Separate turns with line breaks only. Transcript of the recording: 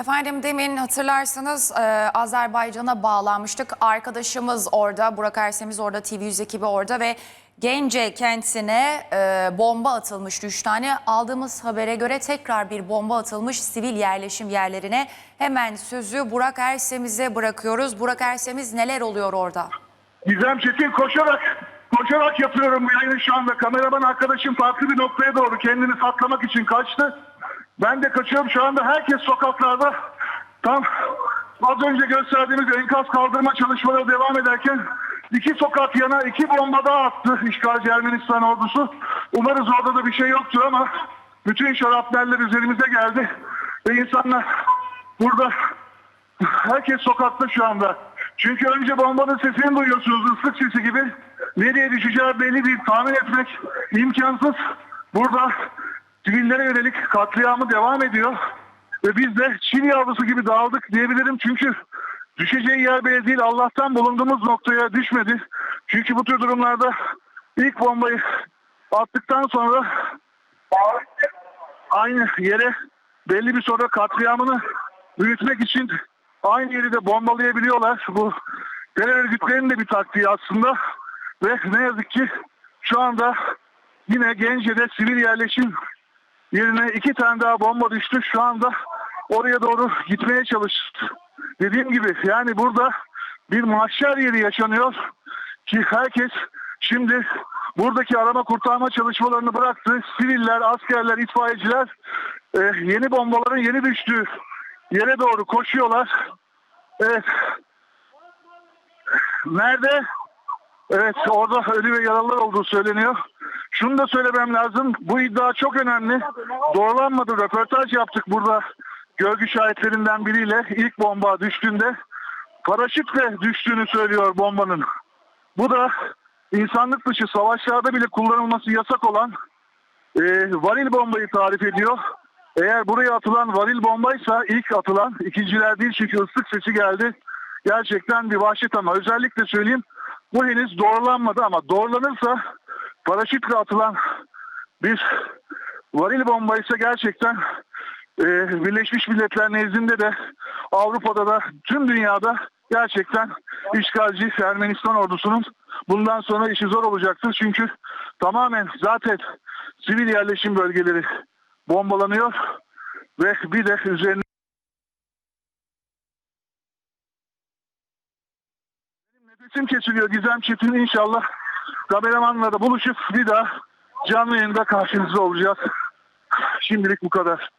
Efendim demin hatırlarsanız e, Azerbaycan'a bağlanmıştık. Arkadaşımız orada, Burak Ersemiz orada, TV100 ekibi orada ve Gence kentine e, bomba atılmış üç tane. Aldığımız habere göre tekrar bir bomba atılmış sivil yerleşim yerlerine. Hemen sözü Burak Ersemiz'e bırakıyoruz. Burak Ersemiz neler oluyor orada?
Gizem Çetin koşarak koşarak yapıyorum bu yayını şu anda. Kameraman arkadaşım farklı bir noktaya doğru kendini saklamak için kaçtı. Ben de kaçıyorum şu anda herkes sokaklarda. Tam az önce gösterdiğimiz enkaz kaldırma çalışmaları devam ederken iki sokak yana iki bomba daha attı işgalci Ermenistan ordusu. Umarız orada da bir şey yoktur ama bütün şarapneller üzerimize geldi. Ve insanlar burada Herkes sokakta şu anda. Çünkü önce bombanın sesini duyuyorsunuz ıslık sesi gibi. Nereye düşeceği belli değil. Tahmin etmek imkansız. Burada sivillere yönelik katliamı devam ediyor. Ve biz de Çin yavrusu gibi dağıldık diyebilirim. Çünkü düşeceği yer belli değil. Allah'tan bulunduğumuz noktaya düşmedi. Çünkü bu tür durumlarda ilk bombayı attıktan sonra aynı yere belli bir sonra katliamını büyütmek için aynı yeri de bombalayabiliyorlar. Bu terör örgütlerinin de bir taktiği aslında. Ve ne yazık ki şu anda yine Gence'de sivil yerleşim yerine iki tane daha bomba düştü. Şu anda oraya doğru gitmeye çalıştı. Dediğim gibi yani burada bir mahşer yeri yaşanıyor ki herkes şimdi buradaki arama kurtarma çalışmalarını bıraktı. Siviller, askerler, itfaiyeciler e, yeni bombaların yeni düştüğü yere doğru koşuyorlar. Evet. Nerede? Evet orada ölü ve yaralılar olduğu söyleniyor. Şunu da söylemem lazım. Bu iddia çok önemli. Doğrulanmadı. Röportaj yaptık burada görgü şahitlerinden biriyle. ilk bomba düştüğünde paraşütle düştüğünü söylüyor bombanın. Bu da insanlık dışı savaşlarda bile kullanılması yasak olan e, varil bombayı tarif ediyor. Eğer buraya atılan varil bombaysa ilk atılan ikinciler değil çünkü ıslık sesi geldi. Gerçekten bir vahşet ama özellikle söyleyeyim bu henüz doğrulanmadı ama doğrulanırsa paraşütle atılan bir varil bomba ise gerçekten e, Birleşmiş Milletler nezdinde de Avrupa'da da tüm dünyada gerçekten işgalci Ermenistan ordusunun bundan sonra işi zor olacaktır. Çünkü tamamen zaten sivil yerleşim bölgeleri bombalanıyor ve bir de üzerine nefesim kesiliyor Gizem Çetin inşallah kameramanla da buluşup bir daha canlı yayında karşınızda olacağız. Şimdilik bu kadar.